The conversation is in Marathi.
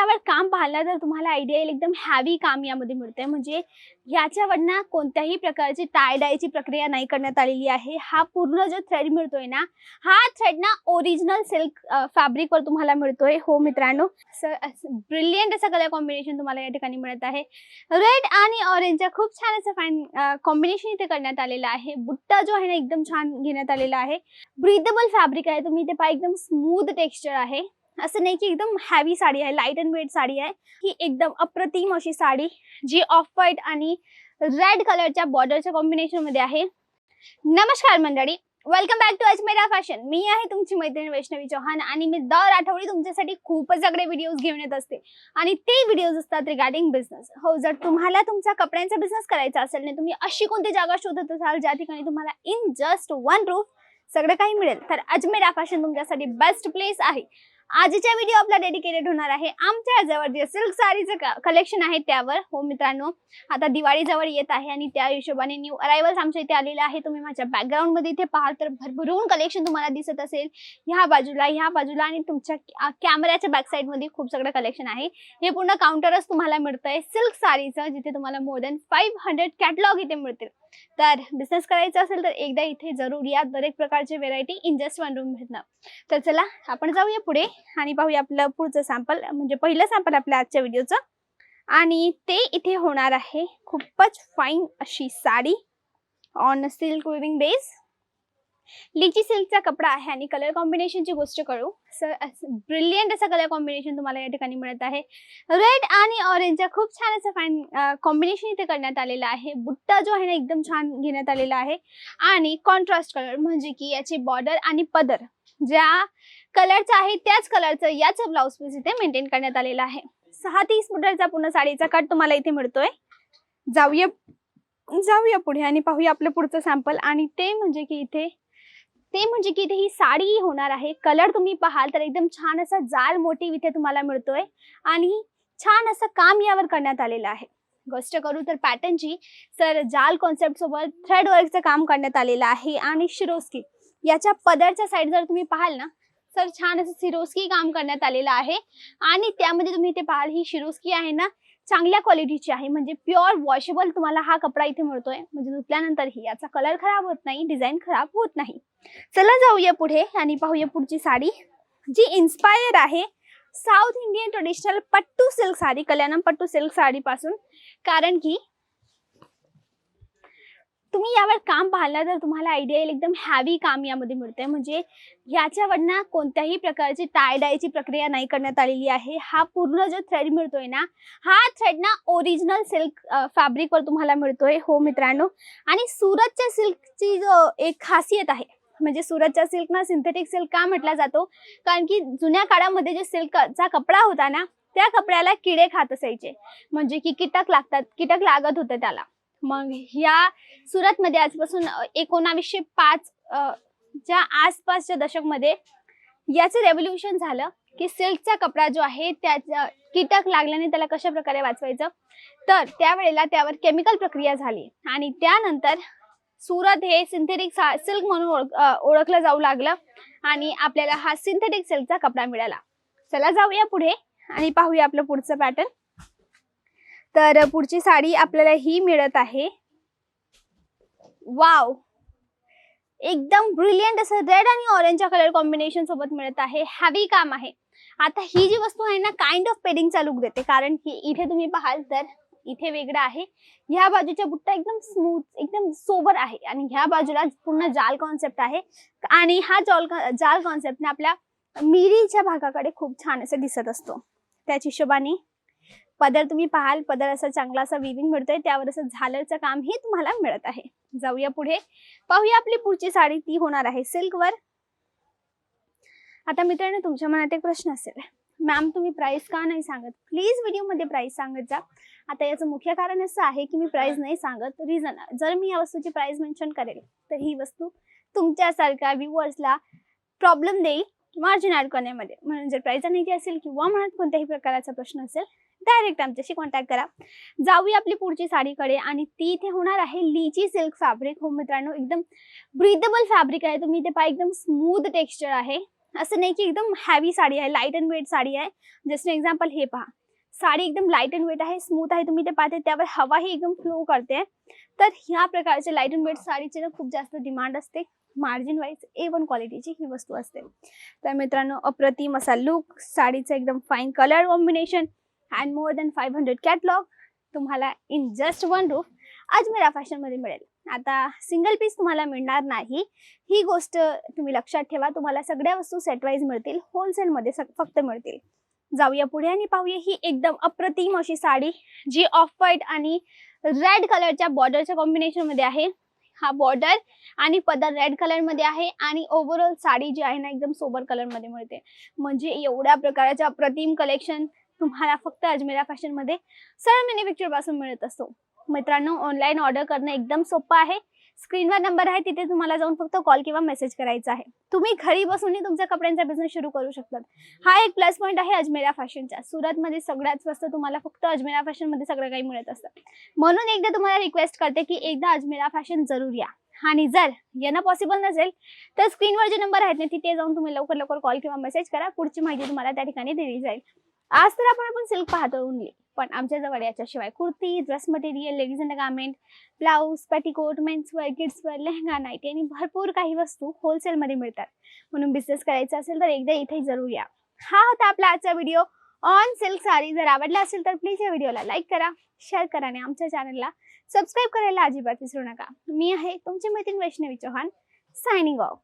त्यावर काम पाहिलं तर तुम्हाला आयडिया येईल. एकदम हॅवी काम यामध्ये मिळतंय. म्हणजे ह्याच्यावर ना कोणत्याही प्रकारची टाय डायची प्रक्रिया नाही करण्यात आलेली आहे. हा पूर्ण जो थ्रेड मिळतोय ना हा थ्रेड ना ओरिजिनल सिल्क फॅब्रिकवर तुम्हाला मिळतोय. हो मित्रांनो ब्रिलियंट असा कलर कॉम्बिनेशन तुम्हाला या ठिकाणी मिळत आहे. रेड आणि ऑरेंजचा खूप छान असं फाईन कॉम्बिनेशन इथे करण्यात आलेलं आहे. बुट्टा जो आहे ना एकदम छान घेण्यात आलेला आहे. ब्रिदेबल फॅब्रिक आहे. तुम्ही इथे पाय एकदम स्मूथ टेक्स्चर आहे. असं नाही की एकदम हॅवी साडी आहे लाइट अँड वेट साडी आहे ही एकदम अप्रतिम अशी साडी जी ऑफ व्हाईट आणि रेड कलरच्या बॉर्डरच्या कॉम्बिनेशनमध्ये आहे. नमस्कार मंडळी welcome back to Ajmera fashion मी आहे तुमची मैत्रीण वैष्णवी चौहान आणि मी दर आठवडी तुमच्यासाठी खूपच सगळे व्हिडिओज घेऊन येत असते. आणि ते व्हिडिओज असतात रिगार्डिंग बिझनेस हो जर तुम्हाला तुमचा कपड्यांचा बिझनेस करायचा असेल ना तुम्ही अशी कोणती जागा शोधत असाल ज्या ठिकाणी तुम्हाला इन जस्ट वन रूफ सगळं काही मिळेल तर अजमेरा फॅशन तुमच्यासाठी बेस्ट प्लेस आहे. आजच्या व्हिडिओ आपला डेडिकेटेड होणार आहे. आमच्या जवळ जे सिल्क साडीचं कलेक्शन आहे त्यावर. हो मित्रांनो आता दिवाळी जवळ येत आहे आणि त्या हिशोबाने न्यू अरायवल्स आमच्या इथे आलेले आहे तुम्ही माझ्या बॅकग्राऊंडमध्ये इथे पाहाल तर भरभरून कलेक्शन तुम्हाला दिसत असेल. ह्या बाजूला ह्या बाजूला आणि तुमच्या कॅमेऱ्याच्या बॅक साईडमध्ये खूप सगळं कलेक्शन आहे. हे पूर्ण काउंटरच तुम्हाला मिळतंय. सिल्क साडीचं जिथे तुम्हाला more than five hundred catalogue इथे मिळतील. तर बिझनेस करायचा असेल तर एकदा इथे जरूर या. दरेक प्रकारचे variety in just one room भेटणार. तर चला आपण जाऊया पुढे आणि पाहूया आपलं पुढचं सॅम्पल म्हणजे पहिलं सॅम्पल आपल्या आजच्या व्हिडिओचं आणि ते इथे होणार आहे. खूपच फाईन अशी sari on silk weaving base लिची सिल्कचा कपडा आहे आणि कलर कॉम्बिनेशनची गोष्ट करू सर ब्रिलियंट असं कलर कॉम्बिनेशन तुम्हाला या ठिकाणी मिळत आहे. रेड आणि ऑरेंजचा खूप छान असं फाईन कॉम्बिनेशन इथे करण्यात आलेलं आहे. बुट्टा जो आहे ना एकदम छान घेण्यात आलेला आहे. आणि कॉन्ट्रास्ट कलर म्हणजे की याची बॉर्डर आणि पदर. ज्या कलरचा आहे त्याच कलरचं याच ब्लाऊज पीस इथे मेंटेन करण्यात आलेलं आहे. सहा तीस मीटरचा पूर्ण साडीचा कट तुम्हाला इथे मिळतोय. जाऊया जाऊया पुढे आणि पाहूया आपलं पुढचं सॅम्पल आणि ते म्हणजे की इथे ते म्हणजे की इथे ही साडी होणार आहे. कलर तुम्ही पाहाल तर एकदम छान असा जाल मोटिव्ह इथे तुम्हाला मिळतोय. आणि छान असं काम यावर करण्यात आलेलं आहे. गोष्ट करू तर पॅटर्नची सर जाल कॉन्सेप्ट सोबत थ्रेड वर्कचं काम करण्यात आलेलं आहे. आणि शिरोस्की याच्या पदरच्या साईड जर तुम्ही पाहाल ना तर छान असं सिरोस्की काम करण्यात आलेलं आहे. आणि त्यामध्ये तुम्ही इथे पाहाल ही शिरोस्की आहे ना चांगल्या क्वालिटीची आहे. म्हणजे प्युअर वॉशेबल तुम्हाला हा कपडा इथे मिळतोय. म्हणजे धुतल्यानंतरही याचा कलर खराब होत नाही डिझाईन खराब होत नाही. चला जाऊया पुढे आणि पाहूया पुढची साडी जी इन्स्पायर आहे South Indian traditional pattu silk sari Kalyanam pattu silk साडीपासून. कारण की तुम्ही यावर काम पाहिलं तर तुम्हाला आयडिया येईल. एकदम हॅवी काम यामध्ये मिळतंय. म्हणजे ह्याच्यावर कोणत्याही प्रकारची टाय डायची प्रक्रिया नाही करण्यात आलेली आहे. हा पूर्ण जो थ्रेड मिळतोय ना हा थ्रेड ना ओरिजिनल सिल्क फॅब्रिकवर तुम्हाला मिळतोय. हो मित्रांनो. आणि सुरतच्या सिल्कची जो एक खासियत आहे म्हणजे सुरतच्या सिल्क ना सिंथेटिक सिल्क का म्हटला जातो? कारण की जुन्या काळामध्ये जे सिल्कचा कपडा होता ना त्या कपड्याला किडे खात असायचे. म्हणजे की कीटक लागतात कीटक लागत होते त्याला. मग ह्या सुरतमध्ये आजपासून एकोणावीसशे पाच च्या आसपासच्या दशकमध्ये याचं रेव्होल्युशन झालं की सिल्कचा कपडा जो आहे त्याचा कीटक लागल्याने त्याला कशा प्रकारे वाचवायचं? तर त्यावेळेला त्यावर केमिकल प्रक्रिया झाली आणि त्यानंतर सुरत हे सिंथेटिक सिल्क म्हणून ओळख ओळखलं जाऊ लागलं आणि आपल्याला हा सिंथेटिक सिल्कचा कपडा मिळाला. चला जाऊया पुढे आणि पाहूया आपलं पुढचं पॅटर्न तर पुढची साडी आपल्याला ही मिळत आहे. वाव एकदम ब्रिलियंट असं रेड आणि ऑरेंजच्या कलर कॉम्बिनेशन सोबत मिळत आहे. हॅवी काम आहे. आता ही जी वस्तू आहे ना काइंड ऑफ पेडिंगचा लुक देते. कारण की इथे तुम्ही पाहाल तर इथे वेगळं आहे. ह्या बाजूच्या बुट्टा एकदम स्मूथ एकदम सोबर आहे. आणि ह्या बाजूला पूर्ण जाल कॉन्सेप्ट आहे. आणि हा जॉल जाल कॉन्सेप्टने आपल्या मिरीच्या भागाकडे खूप छान असं दिसत असतो. त्याच हिशोबाने पदर तुम्ही पाहाल पदर असा चांगला असा विविंग मिळतोय त्यावर असं झालरचं काम ही तुम्हाला मिळत आहे. जाऊया पुढे. पाहूया आपली पुढची साडी ती होणार आहे सिल्कवर. आता मित्रांनो तुमच्या मनात एक प्रश्न असेल. मॅम तुम्ही प्राइस का नाही सांगत? प्लीज व्हिडिओमध्ये प्राइस सांगत जा. आता याचं मुख्य कारण असं आहे की मी प्राइस नाही सांगत. रिझन जर मी या वस्तूची प्राइस मेन्शन करेल तर ही वस्तू तुमच्यासारख्या व्ह्युअर्सला प्रॉब्लेम देईल मार्जिन ऍड करण्यामध्ये म्हणून जर प्राइस आणायची असेल किंवा मनात कोणत्याही प्रकारचा प्रश्न असेल डायरेक्ट आमच्याशी कॉन्टॅक्ट करा. जाऊया आपली पुढची साडीकडे आणि ती इथे होणार आहे लिची सिल्क फॅब्रिक हो मित्रांनो एकदम ब्रिदेबल फॅब्रिक आहे. तुम्ही इथे पहा एकदम स्मूथ टेक्स्चर आहे. असं नाही की एकदम हॅवी साडी आहे लाइट अँड वेट साडी आहे. जस्ट एक्झाम्पल हे पहा. साडी एकदम लाइट अँड वेट आहे स्मूथ आहे. तुम्ही ते पाहते त्यावर हवाही एकदम फ्लो करते. तर ह्या प्रकारचे लाइट अँड वेट साडीचे ना खूप जास्त डिमांड असते. मार्जिन वाईज ए वन क्वालिटीची ही वस्तू असते. तर मित्रांनो अप्रतिम असा लुक साडीचं एकदम fine colour combination and more than five hundred catalogue तुम्हाला in just one roof Ajmera फॅशनमध्ये मिळेल. आता सिंगल पीस तुम्हाला मिळणार नाही. ही गोष्ट तुम्ही लक्षात ठेवा तुम्हाला सगळ्या वस्तू सेटवाईज मिळतील होलसेलमध्ये फक्त मिळतील. जाऊया पुढे आणि पाहूया ही एकदम अप्रतिम अशी साडी जी ऑफ व्हाईट आणि रेड कलरच्या बॉर्डरच्या कॉम्बिनेशनमध्ये आहे. हा बॉर्डर आणि पदर रेड कलरमध्ये आहे आणि ओव्हरऑल साडी जी आहे ना एकदम सोबर कलरमध्ये मिळते. म्हणजे एवढ्या प्रकारच्या अप्रतिम कलेक्शन तुम्हाला फक्त अजमेरा फॅशनमध्ये सरळ मॅन्युफॅक्चरपासून मिळत असतो. मित्रांनो ऑनलाईन ऑर्डर करणं एकदम सोपं आहे. स्क्रीनवर नंबर आहे तिथे तुम्हाला जाऊन फक्त कॉल किंवा मेसेज करायचा आहे. तुम्ही घरी बसूनही तुमच्या कपड्यांचा बिझनेस सुरू करू शकतात. हा एक प्लस पॉईंट आहे अजमेरा फॅशनचा. सुरतमध्ये सगळ्यात स्वस्त तुम्हाला फक्त अजमेरा फॅशनमध्ये सगळं काही मिळत असतं. म्हणून एकदा तुम्हाला रिक्वेस्ट करते की एकदा अजमेरा फॅशन जरूर या. आणि जर येणं पॉसिबल नसेल तर स्क्रीनवर जे नंबर आहेत ना तिथे जाऊन तुम्ही लवकर लवकर कॉल किंवा मेसेज करा. पुढची माहिती तुम्हाला त्या ठिकाणी दिली जाईल. आज तर आपण आपण सिल्क पाहतो उनली पण आमच्या जवळ याच्याशिवाय kurti dress material ladies and garment blouse petticoat menswear kidswear lehenga nightie आणि भरपूर काही वस्तू होलसेलमध्ये मिळतात. म्हणून बिझनेस करायचा असेल तर एकदा इथे जरूर या. हा होता आपला आजचा व्हिडिओ ऑन सिल्क साडी. जर आवडला असेल तर प्लीज या व्हिडिओला लाईक करा शेअर करा आणि आमच्या चॅनलला सबस्क्राईब करायला अजिबात विसरू नका. मी आहे तुमची मैत्रीण वैष्णवी चौहान सायनिंग ऑफ